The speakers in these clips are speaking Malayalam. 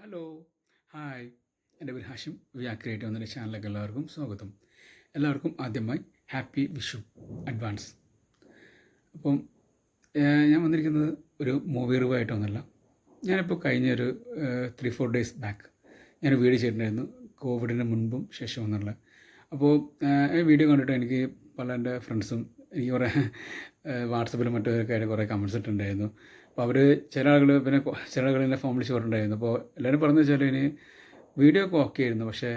ഹലോ ഹായ് എന്റെ പേര് ഹാഷിം. വ്യാ ക്രിയേറ്റീവ് എന്നൊരു ചാനലിലേക്ക് എല്ലാവർക്കും സ്വാഗതം. എല്ലാവർക്കും ആദ്യമായി ഹാപ്പി വിഷു അഡ്വാൻസ് അപ്പം ഞാൻ വന്നിരിക്കുന്നത് ഒരു മൂവി റിവ്യൂ ആയിട്ടൊന്നുമല്ല ഞാനിപ്പോൾ കഴിഞ്ഞ ഒരു ത്രീ ഫോർ ഡേയ്സ് ബാക്ക് ഞാൻ വീഡിയോ ചെയ്തിട്ടുണ്ടായിരുന്നു. കോവിഡിന് മുൻപും ശേഷം എന്നുള്ള അപ്പോൾ ഈ വീഡിയോ കണ്ടിട്ട് എനിക്ക് പല എന്റെ ഫ്രണ്ട്സും എനിക്ക് കുറേ വാട്സപ്പിലും മറ്റൊക്കെ ആയിട്ട് കുറേ കമൻസ് ഇട്ടിട്ടുണ്ടായിരുന്നു. അപ്പോൾ അവർ ചില ആളുകൾ പിന്നെ ചില ആളുകൾ എന്നെ ഫോൺ വിളിച്ച് പറഞ്ഞിട്ടുണ്ടായിരുന്നു. അപ്പോൾ എല്ലാവരും പറഞ്ഞു വെച്ചാൽ ഇനി വീഡിയോ ഒക്കെ ഓക്കെ ആയിരുന്നു. പക്ഷേ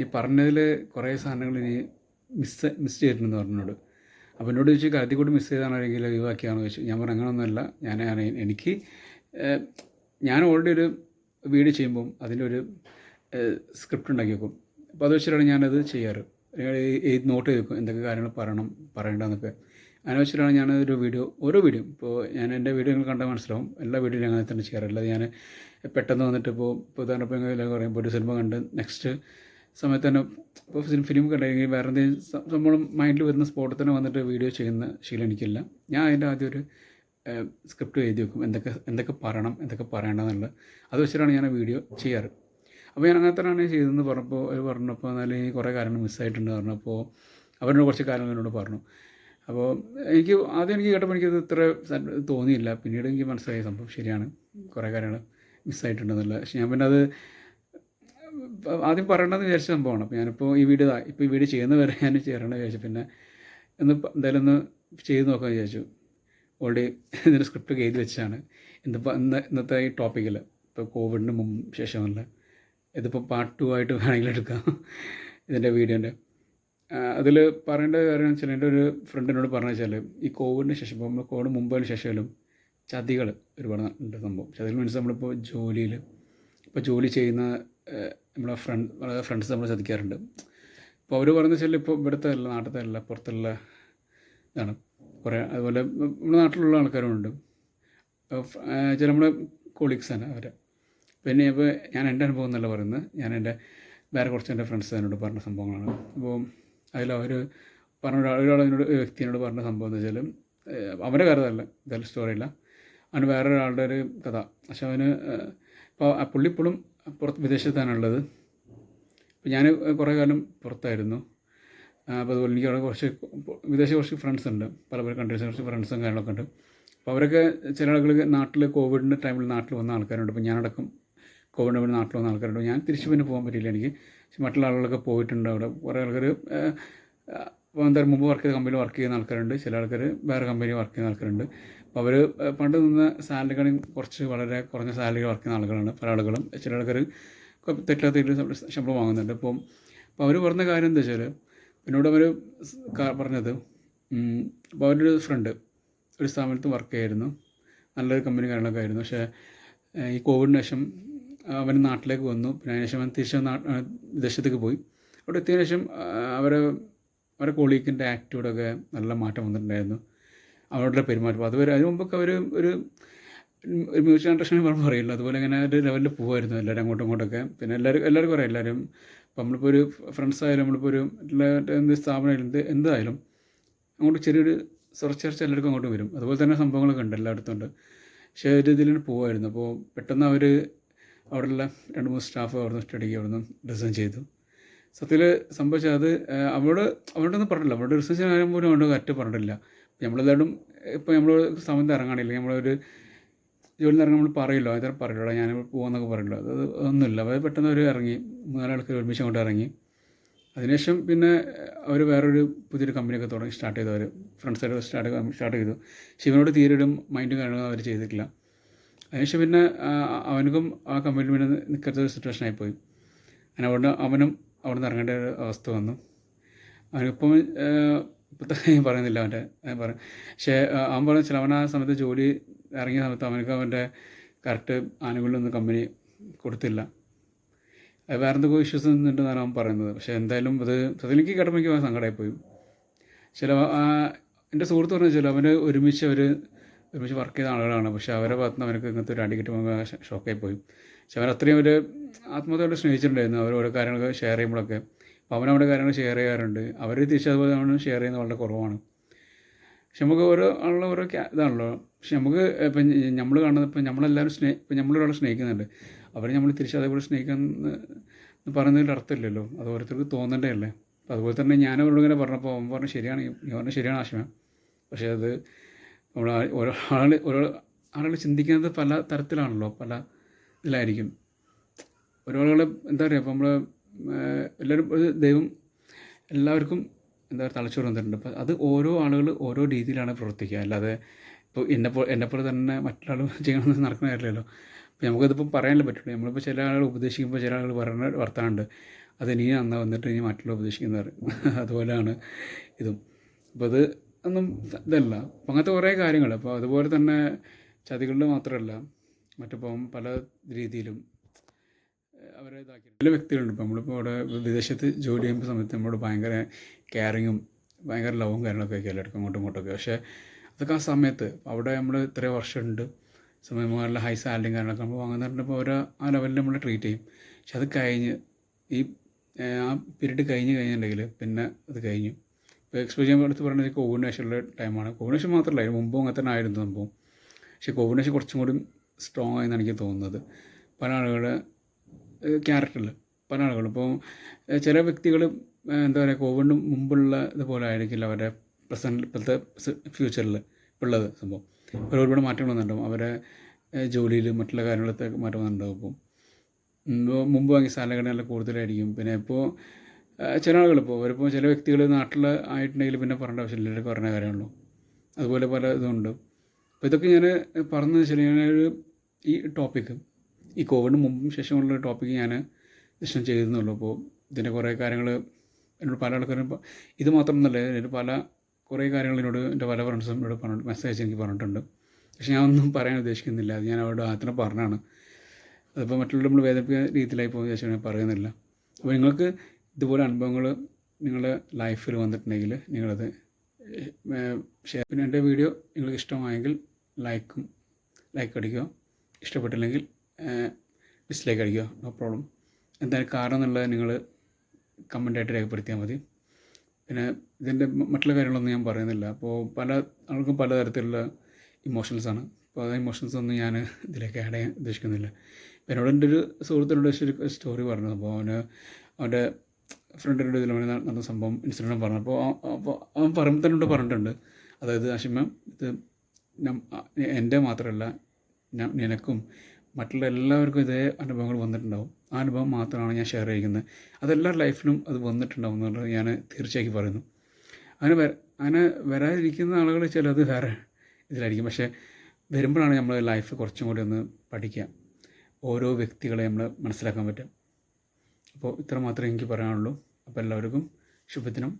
ഈ പറഞ്ഞതിൽ കുറേ സാധനങ്ങൾ ഇനി മിസ് മിസ് ചെയ്തിട്ടുണ്ടെന്ന് പറഞ്ഞോട് അപ്പോൾ എന്നോട് ചോദിച്ചു കരുതി കൂടി മിസ് ചെയ്താണെങ്കിൽ ഒഴിവാക്കിയാണെന്ന് ചോദിച്ചു. ഞാൻ പറഞ്ഞു അങ്ങനെയൊന്നുമല്ല ഞാൻ എനിക്ക് ഞാൻ ഓൾറെഡി ഒരു വീഡിയോ ചെയ്യുമ്പം അതിന്റെ ഒരു സ്ക്രിപ്റ്റ് ഉണ്ടാക്കി വെക്കും. അപ്പോൾ അത് വെച്ചിട്ടാണ് ഞാനത് ചെയ്യാറ്. ഈ നോട്ട് ചെയ്ത് വെക്കും. എന്തൊക്കെ കാര്യങ്ങൾ പറയണം പറയണ്ടെന്നൊക്കെ അങ്ങനെ വെച്ചിട്ടാണ് ഞാൻ ഒരു വീഡിയോ ഓരോ വീഡിയോ. ഇപ്പോൾ ഞാൻ എന്റെ വീഡിയോ നിങ്ങൾ കണ്ടാൽ മനസ്സിലാവും. എല്ലാ വീഡിയോയും അങ്ങനെ തന്നെ ചെയ്യാറില്ല ഞാൻ പെട്ടെന്ന് വന്നിട്ട് ഇപ്പോൾ ഇപ്പോൾ ഉദാഹരണം ഇപ്പോൾ പറയുമ്പോൾ ഒരു സിനിമ കണ്ട് നെക്സ്റ്റ് സമയത്ത് തന്നെ ഇപ്പോൾ ഫിലിം കണ്ടെങ്കിൽ വേറെ എന്തെങ്കിലും നമ്മൾ മൈൻഡിൽ വരുന്ന സ്പോട്ടിൽ തന്നെ വന്നിട്ട് വീഡിയോ ചെയ്യുന്ന ശീലം എനിക്കില്ല. ഞാൻ അതിന്റെ ആദ്യം ഒരു സ്ക്രിപ്റ്റ് എഴുതി വെക്കും. എന്തൊക്കെ എന്തൊക്കെ പറയണം എന്തൊക്കെ പറയണമെന്നുള്ളത് അത് വെച്ചിട്ടാണ് ഞാൻ വീഡിയോ ചെയ്യാറ്. അപ്പോൾ ഞാൻ അങ്ങനെ തന്നെയാണ് ചെയ്തതെന്ന് പറഞ്ഞപ്പോൾ അവർ പറഞ്ഞപ്പോൾ എന്നാൽ ഈ കുറേ കാര്യങ്ങൾ മിസ്സായിട്ടുണ്ട് പറഞ്ഞപ്പോൾ അവരോട് കുറച്ച് കാര്യങ്ങൾ എന്നോട് പറഞ്ഞു. അപ്പോൾ എനിക്ക് ആദ്യം എനിക്ക് കേട്ടപ്പോൾ എനിക്കത് ഇത്ര തോന്നിയില്ല. പിന്നീട് എനിക്ക് മനസ്സിലായ സംഭവം ശരിയാണ്. കുറേ കാര്യങ്ങൾ മിസ്സായിട്ടുണ്ടെന്നുള്ള. പക്ഷെ ഞാൻ പിന്നെ അത് ആദ്യം പറയണമെന്ന് വിചാരിച്ച സംഭവമാണ്. അപ്പോൾ ഞാനിപ്പോൾ ഈ വീഡിയോ ഇപ്പോൾ ഈ വീഡിയോ ചെയ്യുന്നവരെ ഞാൻ ചേരണമെന്ന് വിചാരിച്ചു. പിന്നെ ഒന്ന് എന്തായാലും ഒന്ന് ചെയ്ത് നോക്കാൻ വിചാരിച്ചു. ഓൾറെഡി ഇതിന്റെ സ്ക്രിപ്റ്റ് എഴുതി വെച്ചാണ് ഇന്നിപ്പോൾ ഇന്ന് ഇന്നത്തെ ഈ ടോപ്പിക്കിൽ ഇപ്പോൾ കോവിഡിന് മുമ്പ് ശേഷമല്ല ഇതിപ്പോൾ പാർട്ട് ടു ആയിട്ട് വേണമെങ്കിൽ എടുക്കാം. ഇതിന്റെ വീഡിയോന്റെ അതിൽ പറയേണ്ട കാര്യം വെച്ചാൽ എന്റെ ഒരു ഫ്രണ്ടിനോട് പറഞ്ഞു വെച്ചാൽ ഈ കോവിഡിന് ശേഷം ഇപ്പോൾ നമ്മൾ കോവിഡ് മുമ്പിന് ശേഷമായാലും ചതികൾ ഒരുപാട് ഉണ്ട് സംഭവം. ചതികൾ മീൻസ് നമ്മളിപ്പോൾ ജോലിയിൽ ഇപ്പോൾ ജോലി ചെയ്യുന്ന നമ്മളെ ഫ്രണ്ട് ഫ്രണ്ട്സ് നമ്മൾ ചതിക്കാറുണ്ട്. അപ്പോൾ അവർ പറഞ്ഞു വെച്ചാൽ ഇപ്പോൾ ഇവിടുത്തെ അല്ല നാട്ടിലത്തെ അല്ല പുറത്തുള്ള ഇതാണ്. കുറേ അതുപോലെ നമ്മുടെ നാട്ടിലുള്ള ആൾക്കാരുമുണ്ട് ചില നമ്മുടെ കൊളീഗ്സാണ് അവർ പിന്നെ ഇപ്പോൾ ഞാൻ എന്റെ അനുഭവം എന്നല്ല പറയുന്നത്. ഞാൻ എന്റെ വേറെ കുറച്ച് എന്റെ ഫ്രണ്ട്സ് എന്നോട് പറഞ്ഞ സംഭവങ്ങളാണ്. അപ്പോൾ അതിൽ അവർ പറഞ്ഞ ഒരാൾ എന്നോട് വ്യക്തിയോട് പറഞ്ഞ സംഭവം എന്ന് വെച്ചാൽ അവന്റെ കാര്യമല്ല ഇതായാലും സ്റ്റോറിയില്ല അവന് വേറെ ഒരാളുടെ ഒരു കഥ. പക്ഷെ അവന് ഇപ്പോൾ പുള്ളി ഇപ്പോഴും പുറത്ത് വിദേശത്താണുള്ളത് അപ്പോൾ ഞാൻ കുറേ കാലം പുറത്തായിരുന്നു. അപ്പോൾ അതുപോലെ എനിക്ക് അവിടെ കുറച്ച് വിദേശ കുറച്ച് ഫ്രണ്ട്സ് ഉണ്ട്. പല പല കൺട്രീസിൽ കുറച്ച് ഫ്രണ്ട്സും കാര്യങ്ങളൊക്കെ ഉണ്ട്. അപ്പോൾ അവരൊക്കെ ചില ആളുകൾ നാട്ടിൽ കോവിഡിന്റെ ടൈമിൽ നാട്ടിൽ വന്ന ആൾക്കാരുണ്ട്. അപ്പോൾ ഞാനടക്കം കോവിഡിന് വേണ്ടി നാട്ടിൽ വന്ന ആൾക്കാരുണ്ട്. ഞാൻ തിരിച്ചു പിന്നെ പോകാൻ പറ്റില്ല എനിക്ക്. മറ്റുള്ള ആളുകളൊക്കെ പോയിട്ടുണ്ട് അവിടെ. കുറേ ആൾക്കാർ ഇപ്പോൾ എന്തായാലും മുമ്പ് വർക്ക് ചെയ്ത കമ്പനിയിൽ വർക്ക് ചെയ്യുന്ന ആൾക്കാരുണ്ട്. ചില ആൾക്കാർ വേറെ കമ്പനിയിൽ വർക്ക് ചെയ്യുന്ന ആൾക്കാരുണ്ട്. അപ്പോൾ അവർ പണ്ട് നിന്ന സാലറികളും കുറച്ച് വളരെ കുറഞ്ഞ സാലറി വർക്ക് ചെയ്യുന്ന ആളുകളാണ് പല ആളുകളും. ചില ആൾക്കാർ തെറ്റാത്ത രീതിയിൽ ശമ്പളം വാങ്ങുന്നുണ്ട്. അപ്പം അപ്പോൾ അവർ പറഞ്ഞ കാര്യം എന്താ വെച്ചാൽ എന്നോട് അവർ പറഞ്ഞത് അപ്പോൾ അവരുടെ ഒരു ഫ്രണ്ട് ഒരു സ്ഥാപനത്ത് വർക്ക് ചെയ്യായിരുന്നു. നല്ലൊരു കമ്പനി കാര്യങ്ങളൊക്കെ ആയിരുന്നു. പക്ഷേ ഈ കോവിഡിന് ശേഷം അവൻ നാട്ടിലേക്ക് വന്നു. പിന്നെ അതിനുശേഷം അവൻ തിരിച്ച് വിദേശത്തേക്ക് പോയി. അവിടെ എത്തിയതിനു ശേഷം അവർ അവരെ അവരെ കൊളീഗിന്റെ ആറ്റിറ്റ്യൂഡൊക്കെ നല്ല മാറ്റം വന്നിട്ടുണ്ടായിരുന്നു. അവരുടെ പെരുമാറ്റം. അതുവരെ അതിനു മുമ്പൊക്കെ അവർ ഒരു ഒരു മ്യൂസിക് കണ്ടക്ഷനെ പറഞ്ഞു പറയില്ല. അതുപോലെ ഇങ്ങനെ ഒരു ലെവലിൽ പോകുമായിരുന്നു എല്ലാവരും അങ്ങോട്ടും ഇങ്ങോട്ടൊക്കെ. പിന്നെ എല്ലാവരും എല്ലാവർക്കും അറിയാം എല്ലാവരും. ഇപ്പം നമ്മളിപ്പോൾ ഒരു ഫ്രണ്ട്സ് ആയാലും നമ്മളിപ്പോൾ ഒരു എന്ത് സ്ഥാപനമായാലും എന്ത് എന്തായാലും അങ്ങോട്ട് ചെറിയൊരു ചർച്ച എല്ലാവർക്കും അങ്ങോട്ടും വരും. അതുപോലെ തന്നെ സംഭവങ്ങളൊക്കെ ഉണ്ട് എല്ലായിടത്തും ഉണ്ട്. പക്ഷേ ഒരു ഇതിൽ പോകുമായിരുന്നു അപ്പോൾ പെട്ടെന്ന് അവർ അവിടെയുള്ള രണ്ട് മൂന്ന് സ്റ്റാഫ് അവിടുന്ന് സ്റ്റഡിക്ക് അവിടുന്ന് ഡിസൈൻ ചെയ്തു. സത്യത്തിൽ സംഭവിച്ചത് അത് ഏഹ്, അവരോട് ഒന്നും പറഞ്ഞില്ല. അവരുടെ റിസർച്ച് കാര്യം പോലും അവരോട് കറ്റ് പറഞ്ഞിട്ടില്ല. നമ്മളെല്ലാവരും ഇപ്പോൾ നമ്മൾ സമയത്ത് ഇറങ്ങാണില്ല നമ്മളൊരു ജോലി ഇറങ്ങി നമ്മൾ പറയില്ല അതിൽ പറയില്ല. ഞാൻ പോകുന്നൊക്കെ പറയില്ല. അത് ഒന്നുമില്ല. അവർ പെട്ടെന്ന് അവർ ഇറങ്ങി. മൂന്നാലാൾക്ക് ഒരുമിച്ച് അങ്ങോട്ട് ഇറങ്ങി. അതിനുശേഷം പിന്നെ അവർ വേറൊരു പുതിയൊരു കമ്പനിയൊക്കെ തുടങ്ങി സ്റ്റാർട്ട് ചെയ്തു. അവർ ഫ്രണ്ട്സായിട്ട് സ്റ്റാർട്ട് സ്റ്റാർട്ട് ചെയ്തു. ശിവനോട് തീരെ ഒരു മൈൻഡും കാര്യങ്ങളും അവർ ചെയ്തിട്ടില്ല. അതിനുശേഷം പിന്നെ അവനക്കും ആ കമ്പനിയിൽ പിന്നെ നിൽക്കാത്ത ഒരു സിറ്റുവേഷൻ ആയിപ്പോയി. അങ്ങനെ അവിടെ അവനും അവിടെ നിന്ന് ഇറങ്ങേണ്ട ഒരു അവസ്ഥ വന്നു. അവനിപ്പം ഇപ്പോഴത്തെ പറയുന്നില്ല അവന്റെ പറയും പക്ഷേ അവൻ പറഞ്ഞ വെച്ചാൽ അവൻ ആ സമയത്ത് ജോലി ഇറങ്ങിയ സമയത്ത് അവനക്ക് അവന്റെ കറക്റ്റ് ആനുകൂല്യമൊന്നും കമ്പനി കൊടുത്തില്ല. വേറെ എന്തൊക്കെ ഇഷ്യൂസ് ഉണ്ടെന്നാണ് അവൻ പറയുന്നത്. പക്ഷേ എന്തായാലും അത് സത്യം എനിക്ക് കേട്ടപ്പോൾ എനിക്ക് സങ്കടമായിപ്പോയി. ചില എന്റെ സുഹൃത്ത് പറഞ്ഞു വെച്ചാൽ അവന് ഒരുമിച്ച് അവർ ഒരുമിച്ച് വർക്ക് ചെയ്ത ആളുകളാണ്. പക്ഷെ അവരെ ഭാഗത്ത് നിന്ന് അവർക്ക് ഇങ്ങനത്തെ ഒരു അടി കിട്ടുമ്പോൾ ഷോക്കായി പോയി. പക്ഷെ അവർ അത്രയും ഒരു ആത്മഹത്യയോട് സ്നേഹിച്ചിട്ടുണ്ടായിരുന്നു. അവർ ഓരോ കാര്യങ്ങൾ ഷെയർ ചെയ്യുമ്പോഴൊക്കെ. അപ്പോൾ അവൻ അവിടെ കാര്യങ്ങൾ ഷെയർ ചെയ്യാറുണ്ട്. അവർ തിരിച്ച് അതുപോലെ അവൻ ഷെയർ ചെയ്യുന്നത് വളരെ കുറവാണ്. പക്ഷെ നമുക്ക് ഓരോ ആളുള്ള ഓരോ ഇതാണല്ലോ. പക്ഷെ നമുക്ക് ഇപ്പം നമ്മൾ കാണുന്നത് ഇപ്പം നമ്മളെല്ലാവരും സ്നേഹ ഇപ്പം നമ്മളൊരാളെ സ്നേഹിക്കുന്നുണ്ട്. അവരെ നമ്മൾ തിരിച്ച് അതേപോലെ സ്നേഹിക്കാൻ പറയുന്നതിൽ അർത്ഥമില്ലല്ലോ. അത് ഓരോരുത്തർക്ക് തോന്നേണ്ടതല്ലേ അപ്പോൾ അതുപോലെ തന്നെ ഞാൻ അവരോട് ഇങ്ങനെ പറഞ്ഞപ്പോൾ അവൻ പറഞ്ഞു ശരിയാണ് നീ പറഞ്ഞ ശരിയാണ് ആശയം പക്ഷേ അത് നമ്മൾ ഒരാൾ ഓരോ ആളുകൾ ചിന്തിക്കുന്നത് പല തരത്തിലാണല്ലോ പല ഇതിലായിരിക്കും. ഓരോ ആളുകൾ എന്താ പറയുക ഇപ്പോൾ നമ്മൾ എല്ലാവരും ഒരു ദൈവം എല്ലാവർക്കും എന്താ പറയുക തലച്ചോറ് തന്നിട്ടുണ്ട്. അപ്പോൾ അത് ഓരോ ആളുകൾ ഓരോ രീതിയിലാണ് പ്രവർത്തിക്കുക. അല്ലാതെ ഇപ്പോൾ എന്നെപ്പോലെ എന്നെപ്പോലെ തന്നെ മറ്റൊരാൾ ചെയ്യണമെന്ന് നടക്കുന്ന കാര്യമല്ലോ അപ്പോൾ നമുക്കതിപ്പോൾ പറയാനല്ലേ പറ്റുള്ളൂ. നമ്മളിപ്പോൾ ചില ആളുകൾ ഉപദേശിക്കുമ്പോൾ ചില ആളുകൾ പറയുന്ന വർത്താനുണ്ട്. അത് നീ നന്നാ വന്നിട്ട് ഇനി മറ്റുള്ള ഉപദേശിക്കുന്നവർ. അതുപോലെയാണ് ഇതും. അപ്പോൾ അത് ഒന്നും ഇതല്ല. അപ്പം അങ്ങനത്തെ കുറേ കാര്യങ്ങൾ. അപ്പോൾ അതുപോലെ തന്നെ ചതികളിൽ മാത്രമല്ല മറ്റിപ്പം പല രീതിയിലും അവരെ ഇതാക്കി. പല വ്യക്തികളുണ്ട്. ഇപ്പോൾ നമ്മളിപ്പോൾ അവിടെ വിദേശത്ത് ജോലി ചെയ്യുമ്പോൾ സമയത്ത് നമ്മളോട് ഭയങ്കര കെയറിങ്ങും ഭയങ്കര ലവും കാര്യങ്ങളൊക്കെ ആയിരിക്കും എല്ലാവർക്കും അങ്ങോട്ടും ഇങ്ങോട്ടൊക്കെ. പക്ഷേ അതൊക്കെ ആ സമയത്ത് അവിടെ നമ്മൾ ഇത്രയും വർഷമുണ്ട്. സമയം നല്ല ഹൈ സാലറിയും കാര്യങ്ങളൊക്കെ നമ്മൾ വാങ്ങുന്നുണ്ടപ്പോൾ അവരെ ആ ലെവലിൽ നമ്മൾ ട്രീറ്റ് ചെയ്യും. പക്ഷെ അത് കഴിഞ്ഞ് ഈ ആ പീരീഡ് കഴിഞ്ഞ് കഴിഞ്ഞിട്ടുണ്ടെങ്കിൽ പിന്നെ അത് കഴിഞ്ഞു. ഇപ്പോൾ ചെയ്യാൻ എടുത്ത് പറയുന്നത് കോവിഡിന് ടൈമാണ് കോവിനേഷൻ മാത്രമല്ല അതിന് മുമ്പും അങ്ങനെ തന്നെ ആയിരുന്നു സംഭവം. പക്ഷേ കോവിനേഷൻ കുറച്ചും കൂടി സ്ട്രോങ് ആയെന്നാണ് എനിക്ക് തോന്നുന്നത്. പല ആളുകളുടെ ക്യാരക്ടറിൽ പല ആളുകളും. ഇപ്പോൾ ചില വ്യക്തികൾ എന്താ പറയുക കോവിഡിന് മുമ്പുള്ള ഇതുപോലെ ആയിരിക്കില്ല അവരുടെ പ്രസന്റ് ഇപ്പോഴത്തെ ഫ്യൂച്ചറിൽ ഉള്ളത് സംഭവം. അവർ ഒരുപാട് മാറ്റങ്ങൾ വന്നിട്ടുണ്ടാവും. അവരെ ജോലിയിൽ മറ്റുള്ള കാര്യങ്ങളൊക്കെ മാറ്റം വന്നിട്ടുണ്ടാവും ഇപ്പോൾ മുമ്പ് വാങ്ങിയ സാലറി നല്ല കൂടുതലായിരിക്കും. പിന്നെ ഇപ്പോൾ ചില ആളുകൾ ഇപ്പോൾ അവരിപ്പോൾ ചില വ്യക്തികൾ നാട്ടിൽ ആയിട്ടുണ്ടെങ്കിൽ പിന്നെ പറയേണ്ട ആവശ്യമില്ല എല്ലാവർക്കും പറഞ്ഞ കാര്യമുള്ളൂ അതുപോലെ പല ഇതുണ്ട്. അപ്പോൾ ഇതൊക്കെ ഞാൻ പറഞ്ഞു വെച്ചാൽ ഞാനൊരു ഈ ടോപ്പിക്ക് ഈ കോവിഡിന് മുമ്പും ശേഷമുള്ള ടോപ്പിക്ക് ഞാൻ ഇഷ്ടം ചെയ്തിരുന്നുള്ളൂ. അപ്പോൾ ഇതിന്റെ കുറേ കാര്യങ്ങൾ എന്നോട് പല ആൾക്കാരും ഇത് മാത്രമൊന്നുമല്ല ഇതിന്റെ പല കുറേ കാര്യങ്ങൾ എന്നോട് എന്റെ പല ഫ്രണ്ട്സും എന്നോട് പറഞ്ഞു മെസ്സേജ് എനിക്ക് പറഞ്ഞിട്ടുണ്ട്. പക്ഷെ ഞാൻ ഒന്നും പറയാൻ ഉദ്ദേശിക്കുന്നില്ല. അത് ഞാൻ അവരുടെ ആദ്യത്തിന് പറഞ്ഞാണ് അതിപ്പോൾ മറ്റുള്ളവർ നമ്മൾ വേദനിപ്പിക്കുന്ന രീതിയിലായി പോകുന്ന ശേഷം ഞാൻ പറയുന്നില്ല. അപ്പോൾ നിങ്ങൾക്ക് ഇതുപോലെ അനുഭവങ്ങൾ നിങ്ങളുടെ ലൈഫിൽ വന്നിട്ടുണ്ടെങ്കിൽ നിങ്ങളത് ഷെയർ പിന്നെ എന്റെ വീഡിയോ നിങ്ങൾക്ക് ഇഷ്ടമായെങ്കിൽ ലൈക്കും ലൈക്ക് അടിക്കുക. ഇഷ്ടപ്പെട്ടില്ലെങ്കിൽ ഡിസ്ലൈക്ക് അടിക്കുക. നോ പ്രോബ്ലം എന്തായാലും കാരണം എന്നുള്ളത് നിങ്ങൾ കമന്റായിട്ട് രേഖപ്പെടുത്തിയാൽ മതി. പിന്നെ ഇതിന്റെ മറ്റുള്ള കാര്യങ്ങളൊന്നും ഞാൻ പറയുന്നില്ല. അപ്പോൾ പല ആൾക്കും പലതരത്തിലുള്ള ഇമോഷൻസാണ് അപ്പോൾ ആ ഇമോഷൻസ് ഒന്നും ഞാൻ ഇതിലേക്ക് ആഡ് ചെയ്യാൻ ഉദ്ദേശിക്കുന്നില്ല. എന്നോട് എന്റെ ഒരു സുഹൃത്തിനോട് ഒരു സ്റ്റോറി പറഞ്ഞു അപ്പോൾ അവന് അവന്റെ ഫ്രണ്ടിന്റെ ഇതിൽ നടന്ന സംഭവം ഇൻസിഡന്റ് പറഞ്ഞു. അപ്പോൾ അവൻ പറയുമ്പോൾ തന്നെ പറഞ്ഞിട്ടുണ്ട്. അതായത് ആഷിമ ഇത് എന്റെ മാത്രമല്ല ഞാൻ നിനക്കും മറ്റുള്ള എല്ലാവർക്കും ഇതേ അനുഭവങ്ങൾ വന്നിട്ടുണ്ടാവും. ആ അനുഭവം മാത്രമാണ് ഞാൻ ഷെയർ ചെയ്യുന്നത്. അതെല്ലാ ലൈഫിലും അത് വന്നിട്ടുണ്ടാവും എന്നുള്ളത് ഞാൻ തീർച്ചയായും പറയുന്നു. അങ്ങനെ വര അങ്ങനെ വരാതിരിക്കുന്ന ആളുകൾ ചിലത് വേറെ ഇതിലായിരിക്കും. പക്ഷേ വരുമ്പോഴാണ് നമ്മൾ ലൈഫ് കുറച്ചും കൂടി ഒന്ന് പഠിക്കുക. ഓരോ വ്യക്തികളെ നമ്മൾ മനസ്സിലാക്കാൻ പറ്റും അപ്പോൾ ഇത്ര മാത്രമേ എനിക്ക് പറയാനുള്ളൂ. അപ്പോൾ എല്ലാവർക്കും ശുഭദിനം.